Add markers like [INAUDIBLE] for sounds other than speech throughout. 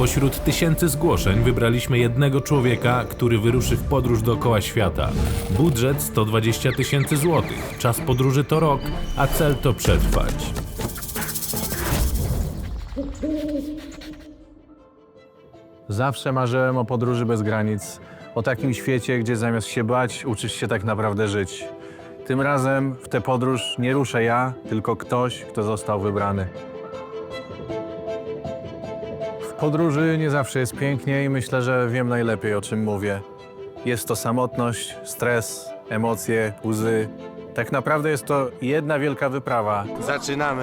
Spośród tysięcy zgłoszeń wybraliśmy jednego człowieka, który wyruszy w podróż dookoła świata. Budżet 120 tysięcy złotych, czas podróży to rok, a cel to przetrwać. Zawsze marzyłem o podróży bez granic, o takim świecie, gdzie zamiast się bać, uczysz się tak naprawdę żyć. Tym razem w tę podróż nie ruszę ja, tylko ktoś, kto został wybrany. W podróży nie zawsze jest pięknie i myślę, że wiem najlepiej o czym mówię. Jest to samotność, stres, emocje, łzy. Tak naprawdę jest to jedna wielka wyprawa, Zaczynamy.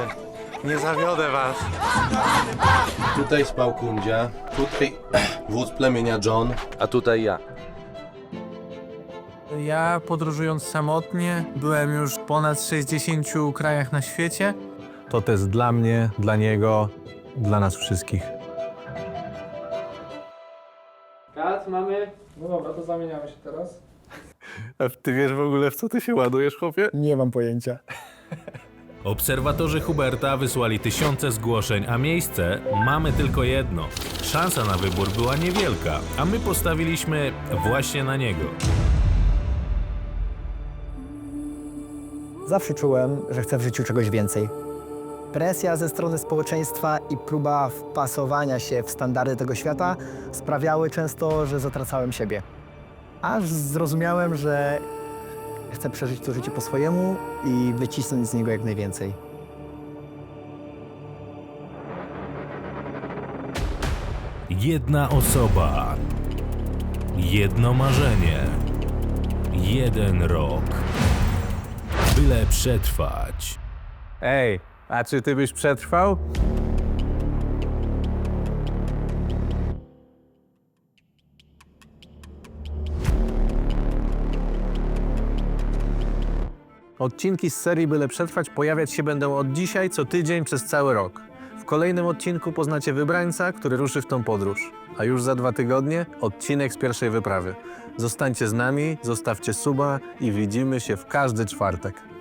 Nie zawiodę was. Tutaj spał Kundzia, tutaj [CLEARS THROAT] wódz plemienia John, a tutaj ja. Ja podróżując samotnie, byłem już w ponad 60 krajach na świecie. To test dla mnie, dla niego, dla nas wszystkich. Mamy. No dobra, to zamieniamy się teraz. A ty wiesz w ogóle, w co ty się ładujesz, chłopie? Nie mam pojęcia. Obserwatorzy Huberta wysłali tysiące zgłoszeń, a miejsce mamy tylko jedno. Szansa na wybór była niewielka, a my postawiliśmy właśnie na niego. Zawsze czułem, że chcę w życiu czegoś więcej. Presja ze strony społeczeństwa i próba wpasowania się w standardy tego świata sprawiały często, że zatracałem siebie. Aż zrozumiałem, że chcę przeżyć to życie po swojemu i wycisnąć z niego jak najwięcej. Jedna osoba, jedno marzenie, jeden rok. Byle przetrwać. Ej, a czy ty byś przetrwał? Odcinki z serii Byle Przetrwać pojawiać się będą od dzisiaj co tydzień przez cały rok. W kolejnym odcinku poznacie wybrańca, który ruszy w tą podróż. A już za dwa tygodnie odcinek z pierwszej wyprawy. Zostańcie z nami, zostawcie suba i widzimy się w każdy czwartek.